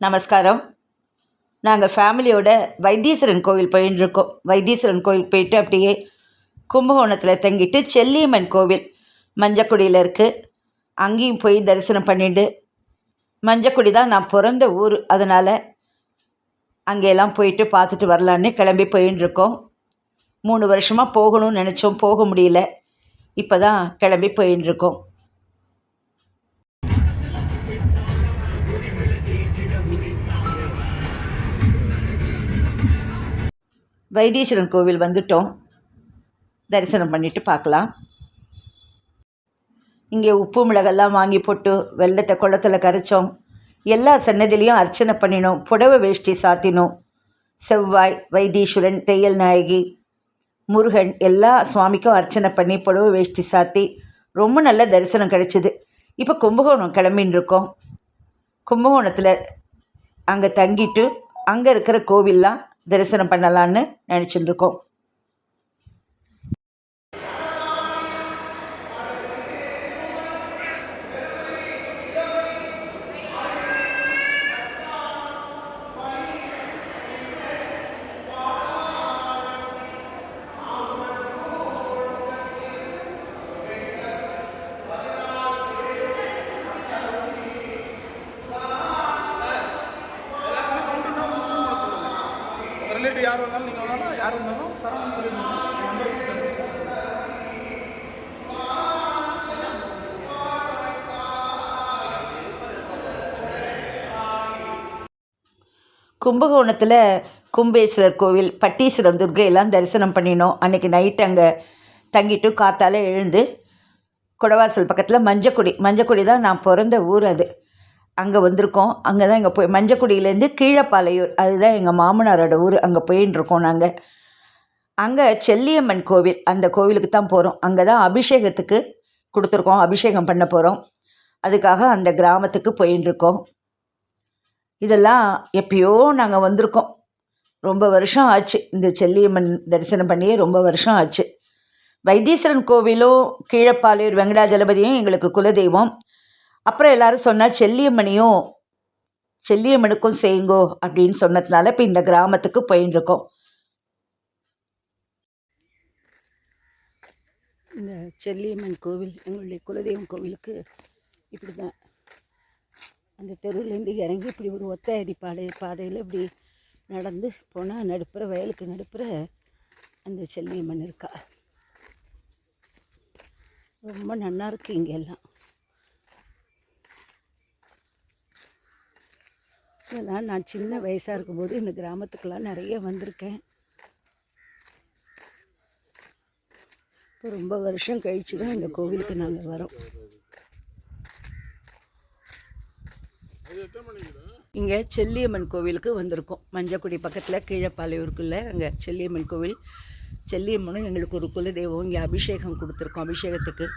நமஸ்காரம். நாங்கள் ஃபேமிலியோட வைத்தீஸ்வரன் கோவில் போயின்னு வைத்தீஸ்வரன் கோவில் போயிட்டு அப்படியே கும்பகோணத்தில் தங்கிட்டு செல்லியம்மன் கோவில் மஞ்சக்குடியில் இருக்குது அங்கேயும் போய் தரிசனம் பண்ணிட்டு மஞ்சக்குடி தான் நான் பிறந்த ஊர். அதனால் அங்கெல்லாம் போயிட்டு பார்த்துட்டு வரலான்னு கிளம்பி போயின்னு மூணு வருஷமாக போகணும்னு நினச்சோம். போக முடியல. இப்போ தான் கிளம்பி போயின்னு வைத்தீஸ்வரன் கோவில் வந்துட்டோம். தரிசனம் பண்ணிட்டு பார்க்கலாம். இங்கே உப்பு மிளகெல்லாம் வாங்கி போட்டு வெள்ளத்தை குளத்தில் கரைச்சோம். எல்லா சன்னதிலையும் அர்ச்சனை பண்ணினோம். புடவை வேஷ்டி சாத்தினோம். செவ்வாய் வைத்தீஸ்வரன் தையல் நாயகி முருகன் எல்லா சுவாமிக்கும் அர்ச்சனை பண்ணி புடவை வேஷ்டி சாத்தி ரொம்ப நல்ல தரிசனம் கிடச்சிது. இப்போ கும்பகோணம் கிளம்பின்னு இருக்கோம். கும்பகோணத்தில் அங்கே தங்கிட்டு அங்கே இருக்கிற கோவில்லாம் தரிசனம் பண்ணலான்னு நினச்சிட்டு இருக்கோம். யார் வந்தாலும் நீங்கள் வந்தாலும் யார் இருந்தாலும் சரவணன் சொல்லிடுங்க கும்பகோணத்தில் கும்பேஸ்வரர் கோவில் பட்டீஸ்வரம் துர்கையெல்லாம் தரிசனம் பண்ணினோம். அன்றைக்கி நைட் அங்கே தங்கிட்டு காத்தால் எழுந்து குடவாசல் பக்கத்தில் மஞ்சக்குடி மஞ்சக்குடி தான் நான் பிறந்த ஊர் அது. அங்கே வந்திருக்கோம். அங்கே தான் இங்கே போய் மஞ்சக்குடியிலேருந்து கீழப்பாலையூர் அதுதான் எங்கள் மாமனாரோட ஊர். அங்கே போயின்னு இருக்கோம் நாங்கள் அங்கே செல்லியம்மன் கோவில் அந்த கோவிலுக்கு தான் போகிறோம் அங்கே தான் அபிஷேகத்துக்கு கொடுத்துருக்கோம் அபிஷேகம் பண்ண போகிறோம் அதுக்காக அந்த கிராமத்துக்கு போயின்னு இருக்கோம். இதெல்லாம் எப்பயோ நாங்கள் வந்திருக்கோம். ரொம்ப வருஷம் ஆச்சு. இந்த செல்லியம்மன் தரிசனம் பண்ணியே ரொம்ப வருஷம் ஆச்சு. வைத்தீஸ்வரன் கோவிலும் கீழப்பாளையூர் வெங்கடாஜலபதியும் எங்களுக்கு குலதெய்வம். அப்புறம் எல்லாரும் சொன்னால் செல்லியம்மனையும் செல்லியம்மனுக்கும் செய்யுங்கோ அப்படின்னு சொன்னதுனால இப்போ இந்த கிராமத்துக்கு போயின்னு இருக்கோம். இந்த செல்லியம்மன் கோவில் எங்களுடைய குலதெய்வம் கோவிலுக்கு இப்படி தான் அந்த தெருவுலேருந்து இறங்கி இப்படி ஒரு ஒத்தையடி பாதை பாதையில் இப்படி நடந்து போனால் நடுப்புற வயலுக்கு நடுப்புற அந்த செல்லியம்மன் இருக்கா. ரொம்ப நல்லா இருக்கு இங்கே எல்லாம் இதெல்லாம் நான் சின்ன வயசாக இருக்கும்போது இந்த கிராமத்துக்கெலாம் நிறைய வந்திருக்கேன். இப்போ ரொம்ப வருஷம் கழிச்சு தான் இந்த கோவிலுக்கு நாங்கள் வரோம். இங்கே செல்லியம்மன் கோவிலுக்கு வந்திருக்கோம். மஞ்சக்குடி பக்கத்தில் கீழப்பாளையூருக்குள்ளே அங்கே செல்லியம்மன் கோவில். செல்லியம்மனும் எங்களுக்கு ஒரு குலதெய்வம். இங்கே அபிஷேகம் கொடுத்துருக்கோம் அபிஷேகத்துக்கு.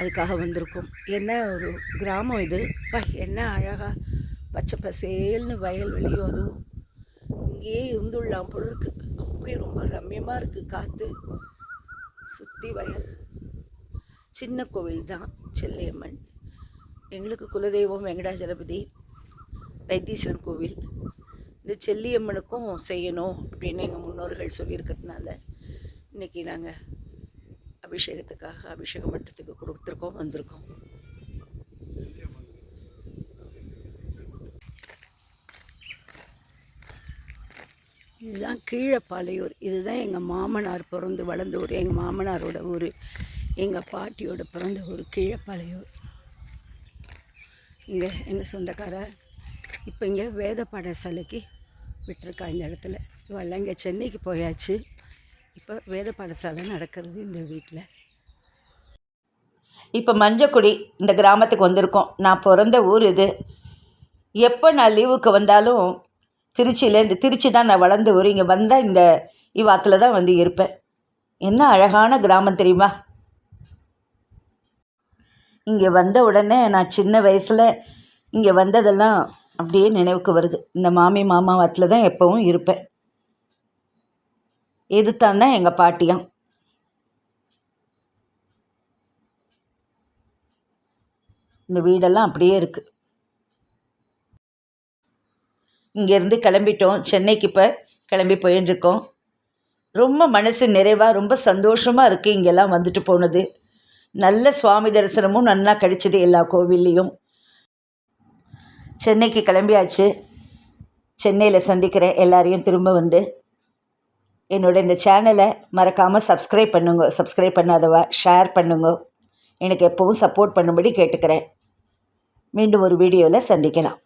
அதுக்காக வந்திருக்கோம். என்ன ஒரு கிராமம் இது. பா என்ன அழகாக பச்சை பசேல்னு வயல்வெளியும் அதுவும் இங்கேயே இருந்துடலாம் போல இருக்கு. ரொம்ப ரம்யமாக இருக்குது காற்று சுற்றி வயல். சின்ன கோவில் தான் செல்லியம்மன். எங்களுக்கு குலதெய்வம் வெங்கடாஜலபதி வைத்தீஸ்வரன் கோவில். இந்த செல்லியம்மனுக்கும் செய்யணும் அப்படின்னு எங்கள் முன்னோர்கள் சொல்லியிருக்கிறதுனால இன்றைக்கி நாங்கள் அபிஷேகத்துக்காக அபிஷேக மட்டத்துக்கு கொடுத்துருக்கோம் வந்திருக்கோம். இதுதான் கீழப்பாளையூர். இதுதான் எங்கள் மாமனார் பிறந்து வளர்ந்த ஊர். எங்கள் மாமனாரோட ஊர். எங்கள் பாட்டியோட பிறந்த ஊர் கீழப்பாளையூர். இங்கே எங்கள் சொந்தக்கார இப்போ இங்கே வேத பாடசாலைக்கு விட்டுருக்கா இந்த இடத்துல. இவெல்லாம் இங்கே சென்னைக்கு போயாச்சு. இப்போ வேத பாடசாலை நடக்கிறது இந்த வீட்டில் இப்போ மஞ்சக்குடி இந்த கிராமத்துக்கு வந்திருக்கோம். நான் பிறந்த ஊர் இது. எப்போ நான் லீவுக்கு வந்தாலும் திருச்சியிலேருந்து திருச்சி தான் நான் வளர்ந்து ஒரு இங்கே வந்தால் இந்த இவாத்தில் தான் வந்து இருப்பேன். என்ன அழகான கிராமம் தெரியுமா? இங்கே வந்த உடனே நான் சின்ன வயசில் இங்கே வந்ததெல்லாம் அப்படியே நினைவுக்கு வருது. இந்த மாமி மாமா வாத்தில் தான் எப்போவும் இருப்பேன். எதுத்தான் தான் எங்கள் பாட்டியாம் இந்த வீடெல்லாம் அப்படியே இருக்குது இங்கேருந்து கிளம்பிட்டோம். சென்னைக்கு இப்போ கிளம்பி போயின்னு இருக்கோம் ரொம்ப மனசு நிறைவாக ரொம்ப சந்தோஷமாக இருக்குது இங்கெல்லாம் வந்துட்டு போனது. நல்ல சுவாமி தரிசனமும் நல்லா கிடைச்சிது எல்லா கோவில்லையும். சென்னைக்கு கிளம்பியாச்சு. சென்னையில் சந்திக்கிறேன் எல்லாரையும் திரும்ப வந்து. என்னோட இந்த சேனலை மறக்காமல் சப்ஸ்கிரைப் பண்ணுங்க. சப்ஸ்கிரைப் பண்ணாதவா ஷேர் பண்ணுங்க. எனக்கு எப்போவும் சப்போர்ட் பண்ணும்படி கேட்டுக்கிறேன். மீண்டும் ஒரு வீடியோவில் சந்திக்கலாம்.